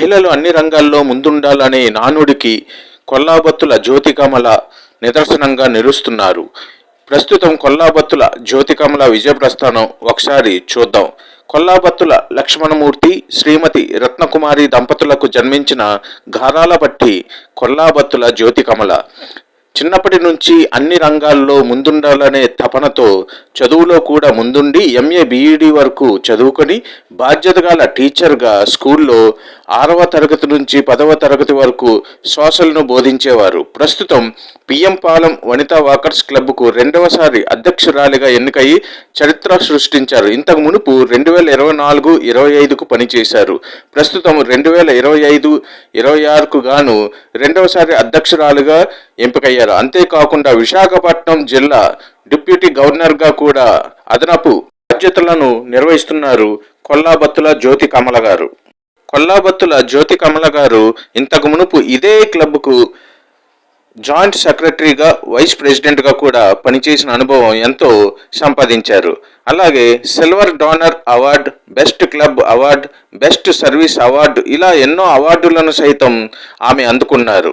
మహిళలు అన్ని రంగాల్లో ముందుండాలనే నానుడికి కొల్లాబత్తుల జ్యోతికమల నిదర్శనంగా నిలుస్తున్నారు. ప్రస్తుతం కొల్లాబత్తుల జ్యోతికమల విజయ ప్రస్థానం ఒకసారి చూద్దాం. కొల్లాబత్తుల లక్ష్మణమూర్తి శ్రీమతి రత్నకుమారి దంపతులకు జన్మించిన గారాలపట్టి కొల్లాబత్తుల జ్యోతికమల. చిన్నప్పటి నుంచి అన్ని రంగాల్లో ముందుండాలనే తపనతో చదువులో కూడా ముందుండి ఎంఏ బీఈడి వరకు చదువుకొని బాధ్యత గల టీచర్గా స్కూల్లో ఆరవ తరగతి నుంచి పదవ తరగతి వరకు సోషల్ను బోధించేవారు. ప్రస్తుతం పిఎం పాలెం వనితా వాకర్స్ క్లబ్కు రెండవసారి అధ్యక్షురాలిగా ఎన్నికయి చరిత్ర సృష్టించారు. ఇంతకు మునుపు రెండు వేల ఇరవై నాలుగు ఇరవై ఐదుకు పనిచేశారు. ప్రస్తుతం రెండు వేల ఇరవై ఐదు ఇరవై ఆరుకు గాను రెండవసారి అధ్యక్షురాలుగా ఎంపికయ్యారు. అంతేకాకుండా విశాఖపట్నం జిల్లా డిప్యూటీ గవర్నర్గా కూడా అదనపు బాధ్యతలను నిర్వహిస్తున్నారు కొల్లాబత్తుల జ్యోతి కమల గారు. కొల్లాబత్తుల జ్యోతి కమల గారు ఇంతకు మునుపు ఇదే క్లబ్కు జాయింట్ సెక్రటరీగా వైస్ ప్రెసిడెంట్గా కూడా పనిచేసిన అనుభవం ఎంతో సంపాదించారు. అలాగే silver donor award best club award best service award ఇలా ఎన్నో అవార్డులను సైతం ఆమె అందుకున్నారు.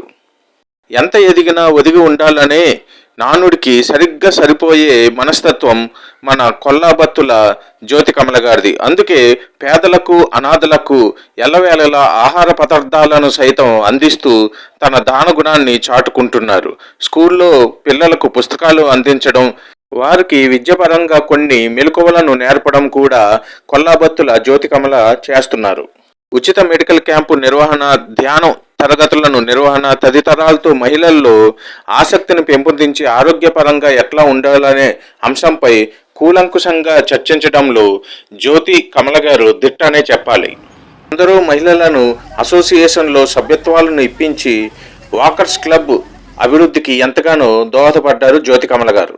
ఎంత ఎదిగినా ఒదిగి ఉండాలనే నానుడికి సరిగ్గా సరిపోయే మనస్తత్వం మన కొల్లాబత్తుల జ్యోతి కమల గారిది. అందుకే పేదలకు అనాథలకు ఎల్లవేళలా ఆహార పదార్థాలను సైతం అందిస్తూ తన దాన గుణాన్ని చాటుకుంటున్నారు. స్కూల్లో పిల్లలకు పుస్తకాలు అందించడం వారికి విద్యపరంగా కొన్ని మెలకువలను నేర్పడం కూడా కొల్లాబత్తుల జ్యోతి కమల చేస్తున్నారు. ఉచిత మెడికల్ క్యాంపు నిర్వహణ ధ్యానం తరగతులను నిర్వహణ తదితరాలతో మహిళల్లో ఆసక్తిని పెంపొందించి ఆరోగ్యపరంగా ఎట్లా ఉండాలనే అంశంపై కూలంకుషంగా చర్చించడంలో జ్యోతి కమల గారు దిట్టనే చెప్పాలి. అందరూ మహిళలను అసోసియేషన్లో సభ్యత్వాలను ఇప్పించి వాకర్స్ క్లబ్ అభివృద్ధికి ఎంతగానో దోహదపడ్డారు జ్యోతి కమల గారు.